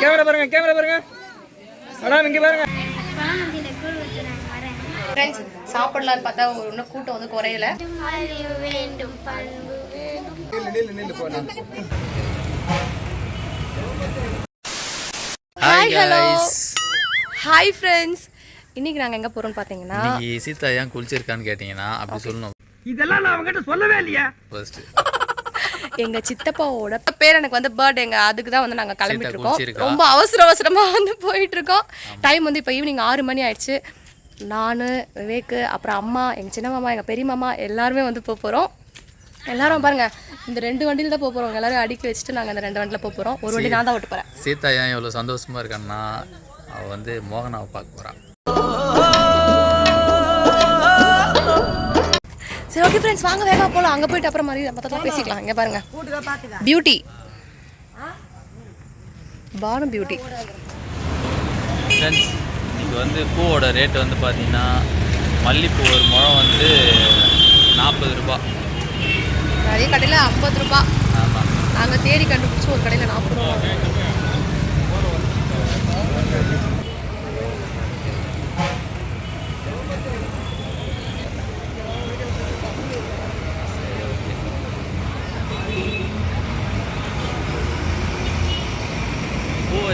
Camera பாருங்க camera பாருங்க. Madam இங்க பாருங்க. ஃப்ரெண்ட்ஸ் சாப்பிடலான்னு பார்த்தா இன்னும் கூட்டம் வந்து குறையல. வேண்டும் பண்பு ஹாய் ஹலோ ஹாய் ஃப்ரெண்ட்ஸ் இன்னைக்கு நாங்கள் எங்கே போகிறோம்னு பார்த்தீங்கன்னா சீதா ஏன் குளிச்சிருக்கான்னு கேட்டிங்கன்னா அப்படி சொல்லணும். இதெல்லாம் நான் அவங்ககிட்ட சொல்லவே இல்லையா. ஃபர்ஸ்ட் எங்கள் சித்தப்பாவோட பேர் எனக்கு வந்து பர்த்டேங்க அதுக்கு தான் வந்து நாங்கள் கிளம்பிட்டு இருக்கோம். ரொம்ப அவசர அவசரமாக வந்து போயிட்டு இருக்கோம் டைம் வந்து இப்போ ஈவினிங் ஆறு மணி ஆயிடுச்சு. நான் விவேக்கு அப்புறம் அம்மா எங்கள் சின்ன மாமா எங்கள் பெரிய மாமா எல்லாருமே வந்து போக போகிறோம் எல்லாரும் பாருங்க இந்த ரெண்டு வண்டியில் தான் போக போகிறோம் எல்லாரும் அடுக்கி வச்சுட்டு நாங்கள் இந்த ரெண்டு வண்டியில் போக போகிறோம் ஒரு வண்டி நான் தான் ஓட்டு போகிறேன் சீதா ஏன் எவ்வளோ சந்தோஷமா இருக்கான்னா அவ வந்து மோகனாவை பார்க்க போறான் சரி ஓகே ஃப்ரெண்ட்ஸ் வாங்க வேகமாக போகலாம் அங்கே போயிட்டு அப்புறம் மாதிரி மொத்தத்தில் பேசிக்கலாம். இங்கே பாருங்க. பியூட்டி பானு பியூட்டி ஃப்ரெண்ட்ஸ் இது வந்து பூவோட ரேட் வந்து பார்த்தீங்கன்னா மல்லிப்பூ ஒரு முழம் வந்து நாற்பது ரூபாய் நிறைய கடையில் ஐம்பது ரூபா. ஆமாம் நாங்கள் தேடி கண்டுபிடிச்சி ஒரு கடையில் நாற்பது ரூபா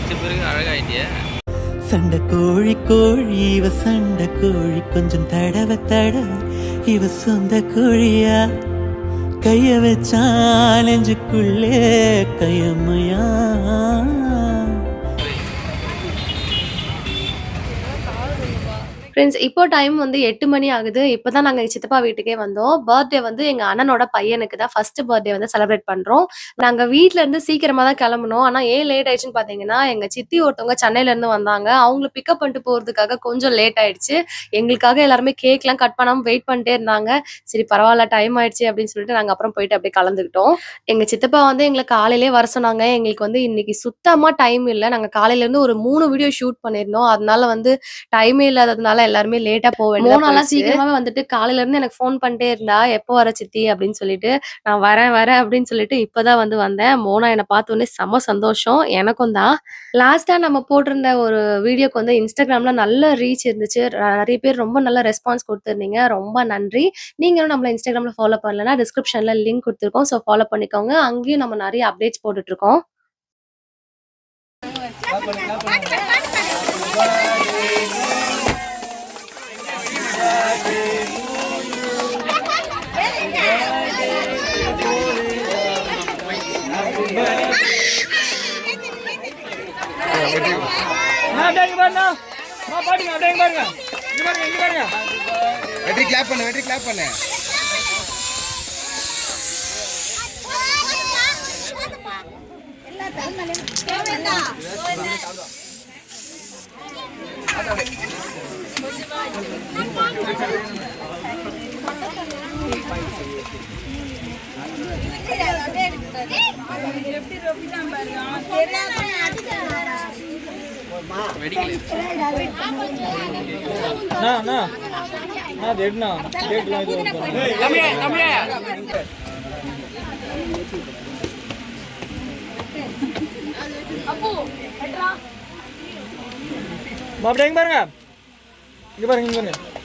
அடிச்ச பிறகு அழகாயிட்டியே? சண்டை கோழி கோழி இவ சண்டை கோழி கொஞ்சம் தடவ தட இவ சொந்த கோழியா? கைய வச்சா நெஞ்சுக்குள்ளே ஃப்ரெண்ட்ஸ் இப்போ டைம் வந்து எட்டு மணி ஆகுது. இப்போ தான் நாங்கள் சித்தப்பா வீட்டுக்கே வந்தோம். பர்த்டே வந்து எங்கள் அண்ணனோட பையனுக்கு தான் ஃபர்ஸ்ட் பர்த்டே வந்து செலிப்ரேட் பண்ணுறோம் நாங்கள் வீட்ல இருந்து சீக்கிரமாக தான் கிளம்பணும் ஆனால் ஏன் லேட் ஆயிடுச்சுன்னு பார்த்தீங்கன்னா எங்கள் சித்தி ஒருத்தவங்க சென்னையில இருந்து வந்தாங்க. அவங்கள பிக்கப் பண்ணிட்டு போகிறதுக்காக கொஞ்சம் லேட் ஆயிடுச்சு. எங்களுக்காக எல்லாருமே கேக்லாம் கட் பண்ணாமல் வெயிட் பண்ணிட்டே இருந்தாங்க. சரி பரவாயில்ல டைம் ஆயிடுச்சு அப்படின்னு சொல்லிட்டு நாங்கள் அப்புறம் போயிட்டு அப்படியே கலந்துக்கிட்டோம். எங்கள் சித்தப்பா வந்து எங்களை காலையிலே வர சொன்னாங்க. எங்களுக்கு வந்து இன்னைக்கு சுத்தமாக டைம் இல்லை. நாங்கள் காலையிலேருந்து ஒரு மூணு வீடியோ ஷூட் பண்ணியிருந்தோம். அதனால வந்து டைமே இல்லாததுனால எல்லாருமே லேட்டா போக மோனாலாம் சீக்கிரமாவே வந்துட்டு காலையில இருந்து எனக்கு ஃபோன் பண்ணிட்டே இருந்தா எப்போ வர சித்தி? அப்படின்னு சொல்லிட்டு நான் வரேன் வரேன் அப்படின்னு சொல்லிட்டு இப்பதான் வந்து வந்தேன். மோனா என்னை பார்த்த உடனே செம சந்தோஷம். எனக்கும் தான். லாஸ்டா நம்ம போட்டிருந்த ஒரு வீடியோக்கு வந்து இன்ஸ்டாகிராம்ல நல்ல ரீச் இருந்துச்சு. நிறைய பேர் ரொம்ப நல்ல ரெஸ்பான்ஸ் கொடுத்துருந்தீங்க. ரொம்ப நன்றி. நீங்களும் நம்மள இன்ஸ்டாகிராம்ல ஃபாலோ பண்ணலன்னா டிஸ்கிரிப்ஷன்ல லிங்க் கொடுத்துருக்கோம். ஸோ ஃபாலோ பண்ணிக்கோங்க. அங்கேயும் நம்ம நிறைய அப்டேட்ஸ் போட்டுட்டு இருக்கோம் நான் அப்படியே பாருங்க நான் பாட்டுங்க அப்படியே இங்க பாருங்க. இங்க பாருங்க இங்க பாருங்க. வெற்றி கிளாப் பண்ணு வெற்றி கிளாப் பண்ணு. அண்ணா அண்ணா டேட்லாம் இது அப்படியே பாருங்க இங்க பாருங்க இங்க பாருங்க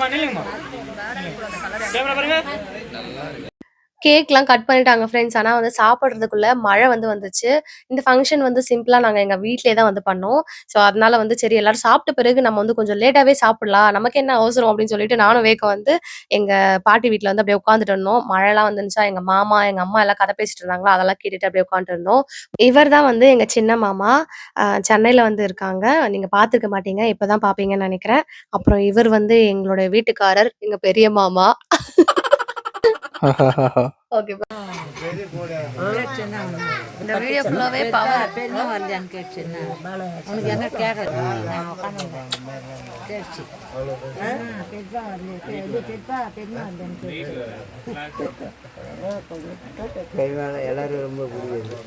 அம்மா நில்லுங்கம்மா கேமரா கேக்லாம் கட் பண்ணிட்டாங்க ஃப்ரெண்ட்ஸ். ஆனால் வந்து சாப்பிட்றதுக்குள்ள மழை வந்து வந்துச்சு. இந்த ஃபங்க்ஷன் வந்து சிம்பிளாக நாங்கள் எங்கள் வீட்டிலே தான் வந்து பண்ணோம். ஸோ அதனால வந்து சரி எல்லாரும் சாப்பிட்ட பிறகு நம்ம வந்து கொஞ்சம் லேட்டாகவே சாப்பிடலாம். நமக்கு என்ன அவசரம் அப்படின்னு சொல்லிட்டு நானும் வேகம் வந்து எங்கள் பாட்டி வீட்டில் வந்து அப்படியே உட்காந்துட்டு இருந்தோம். மழைலாம் வந்துருந்துச்சா எங்கள் மாமா, எங்கள் அம்மா எல்லாம் கதை பேசிட்டு இருந்தாங்களோ அதெல்லாம் கேட்டுட்டு அப்படியே உட்காந்துட்டு இருந்தோம். இவர் தான் வந்து எங்கள் சின்ன மாமா. சென்னையில் வந்து இருக்காங்க. நீங்கள் பார்த்துருக்க மாட்டீங்க. இப்போ தான் பார்ப்பீங்கன்னு நினைக்கிறேன் அப்புறம் இவர் வந்து எங்களுடைய வீட்டுக்காரர், எங்கள் பெரிய மாமா. ஓகே. இந்த வீடியோ ஃபுல்லாவே பவர். பெண்ணும் வரலையான்னு கேட்டுச்சுன்னா உனக்கு என்ன கேட்கறது நான் உட்காந்துருந்தேன் கேட்டுச்சு பெருப்பா வரல இது பெருப்பா பெருமா வரலன்னு கைவாழை எல்லாரும் ரொம்ப பிடிக்கும்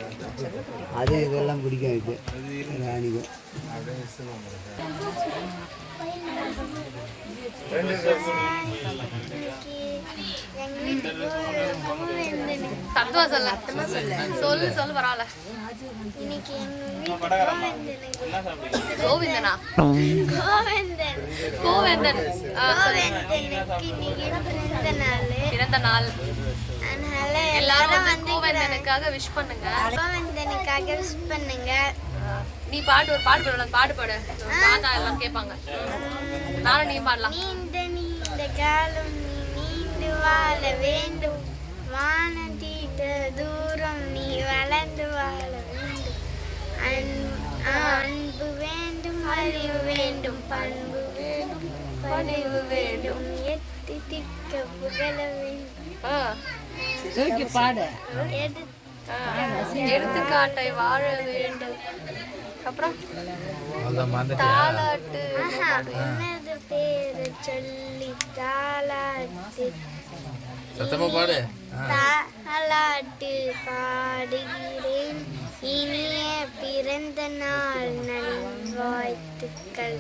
அது இதெல்லாம் பிடிக்கும் இது. ராணிக்கும் எங்க வீட்டுக்கு சத்தமா சொல்லு. சொல்லு சொல்லு பரவாயில்ல. கோவிந்தனா? கோவேந்தன் கோவேந்தன். பிறந்த நாள் எல்லாரும் வந்து வந்து கோவேந்தனுக்காக விஷ் பண்ணுங்க. கோவேந்தனுக்காக விஷ் பண்ணுங்க நீ பாட்டு ஒரு பாட்டு பாடு பாட்டு பாடு தாத்தா எல்லாம் கேட்பாங்க நானும் நீ பாடலாம் காலம் நீ நீண்டு வாழ வேண்டும். வானம் தீட்ட தூரம் நீ வளர்ந்து வாழ வேண்டும். அன்பு வேண்டும் அறிவு வேண்டும் பண்பு வேண்டும் பணிவு வேண்டும். எத்தி திக்க புகழ வேண்டும். ஆ, தூக்கி பாடு. எடுத்துக்காட்டை வாழ வேண்டும். அப்புறம் தாலாட்டு. பேரு? சொல்லி தாளாட்டு சத்தமா பாடு. தாலாட்டு பாடுகிறேன். இனிய பிறந்த நாள் நல்வாழ்த்துக்கள்.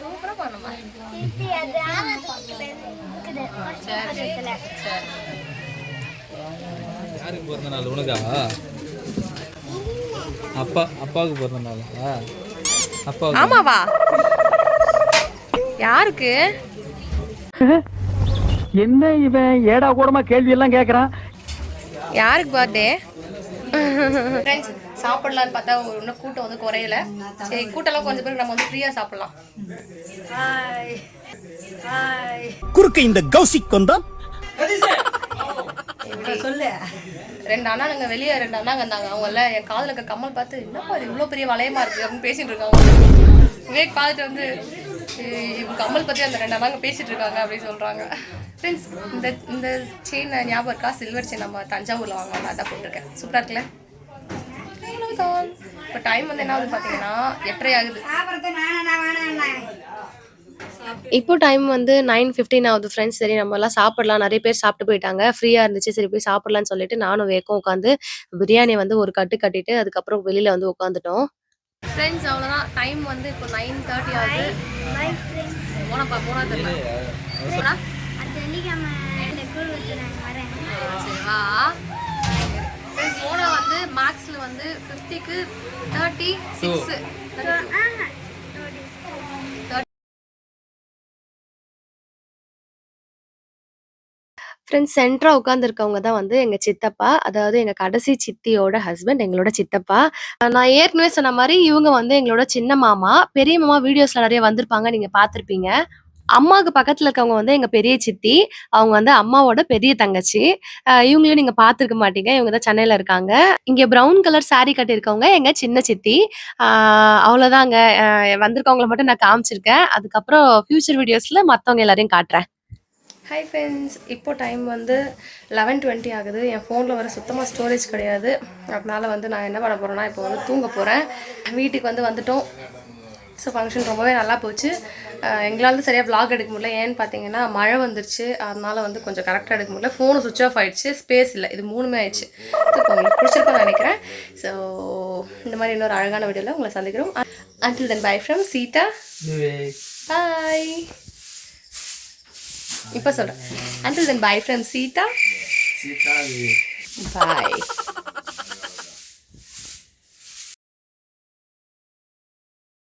சூப்பரா பண்ணுமா. யாருக்கு பிறந்த நாள்? உனக்கா? அப்பா அப்பாவுக்கு பிறந்த நாளா அப்பாவுக்கு. ஆமாவா? யாருக்கு? என்ன இவன்? ஏடா கூடமா கேள்வி எல்லாம் கேக்குறான். யாருக்கு பர்த்டே ஃப்ரெண்ட்ஸ் சாப்பிடலான்னு பார்த்தா ஒரு இன்னும் கூட்டம் வந்து குறையல. சரி கூட்டம்லாம் கொஞ்சம் பேருக்கு நம்ம வந்து ஃப்ரீயாக சாப்பிடலாம். ஹாய் ஹாய் குறுக்க இந்த கௌசிக் கொண்டா சொல்லு. ரெண்டு அண்ணாங்க வெளியே ரெண்டு அண்ணாங்க இருந்தாங்க. அவங்கள என் காதில் இருக்க கம்மல் பார்த்து என்னப்பா இது? இவ்வளோ பெரிய வளையமா இருக்கு? அப்படின்னு பேசிட்டு இருக்காங்க. விவேக் பார்த்துட்டு வந்து இவங்க கம்மல் பற்றி அந்த ரெண்டு அண்ணாங்க பேசிட்டு இருக்காங்க அப்படின்னு சொல்கிறாங்க ஃப்ரெண்ட்ஸ் இந்த இந்த செயின் ஞாபகம் இருக்கா? சில்வர் செயின் நம்ம தஞ்சாவூரில் வாங்கலாம் அதான் போட்டிருக்கேன். சூப்பராக இருக்குல்ல? இப்போ டைம் வந்து என்ன ஆகுது பார்த்தீங்கன்னா எட்டரை ஆகுது. இப்போ டைம் வந்து நைன் ஃபிஃப்டின் ஆகுது ஃப்ரெண்ட்ஸ் சரி நம்ம எல்லாம் சாப்பிடலாம். நிறைய பேர் சாப்பிட்டு போயிட்டாங்க. ஃப்ரீயாக இருந்துச்சு. சரி போய் சாப்பிடலாம்னு சொல்லிட்டு நானும் வேக்கும் உட்காந்து பிரியாணி வந்து ஒரு கட்டு கட்டிட்டு அதுக்கப்புறம் வெளியில் வந்து உட்காந்துட்டோம். ஃப்ரெண்ட்ஸ் அவ்வளோதான் டைம் வந்து இப்போ நைன் தேர்ட்டி ஆகுது. போனப்பா போனா தெரியல போனா அடுத்த வெள்ளிக்கிழமை இந்த கூழ் ஊற்றி நான் வரேன். சரி வா. ஃப்ரெண்ட்ஸ் மோனா வந்து மேக்ஸில் வந்து ஃபிஃப்டிக்கு தேர்ட்டி சிக்ஸ் ஃப்ரெண்ட்ஸ் சென்டரா உட்காந்துருக்கவங்க தான் வந்து எங்க சித்தப்பா அதாவது எங்க கடைசி சித்தியோட ஹஸ்பண்ட் எங்களோட சித்தப்பா. நான் ஏற்கனவே சொன்ன மாதிரி இவங்க வந்து எங்களோட சின்ன மாமா பெரிய மாமா வீடியோஸ்ல நிறைய வந்திருப்பாங்க நீங்க பார்த்துருப்பீங்க. அம்மாவுக்கு பக்கத்துல இருக்கவங்க வந்து எங்க பெரிய சித்தி அவங்க வந்து அம்மாவோட பெரிய தங்கச்சி. இவங்களையும் நீங்க பார்த்துருக்க மாட்டீங்க இவங்க தான் சென்னையில இருக்காங்க. இங்க ப்ரௌன் கலர் சாரி கட்டியிருக்கவங்க எங்க சின்ன சித்தி. ஆஹ் அவ்வளவுதாங்க. வந்திருக்கவங்கள மட்டும் நான் காமிச்சிருக்கேன். அதுக்கப்புறம் ஃபியூச்சர் வீடியோஸ்ல மத்தவங்க எல்லாரையும் காட்டுறேன். ஹாய் ஃப்ரெண்ட்ஸ் இப்போ டைம் வந்து லெவன் டுவெண்ட்டி ஆகுது. என் ஃபோனில் வர சுத்தமாக ஸ்டோரேஜ் கிடையாது. அதனால வந்து நான் என்ன பண்ண போகிறேன்னா இப்போ வந்து தூங்க போகிறேன் வீட்டுக்கு வந்து வந்துட்டோம். ஸோ ஃபங்க்ஷன் ரொம்பவே நல்லா போச்சு. எங்களால சரியாக vlog எடுக்க முடியல. ஏன்னு பார்த்தீங்கன்னா மழை வந்துருச்சு. அதனால வந்து கொஞ்சம் கரெக்டாக எடுக்க முடியல. ஃபோனு சுவிச் ஆஃப் ஆயிடுச்சு. ஸ்பேஸ் இல்லை. இது மூணுமே ஆயிடுச்சு. So, உங்களுக்கு பிடிச்சிருக்கும்னு நினைக்கிறேன். ஸோ இந்த மாதிரி இன்னொரு அழகான வீடியோவில் உங்களை சந்திக்கிறோம். Until then bye from Seetha Bai இப்போ சொல்கிறேன் until then bye from Seetha Bai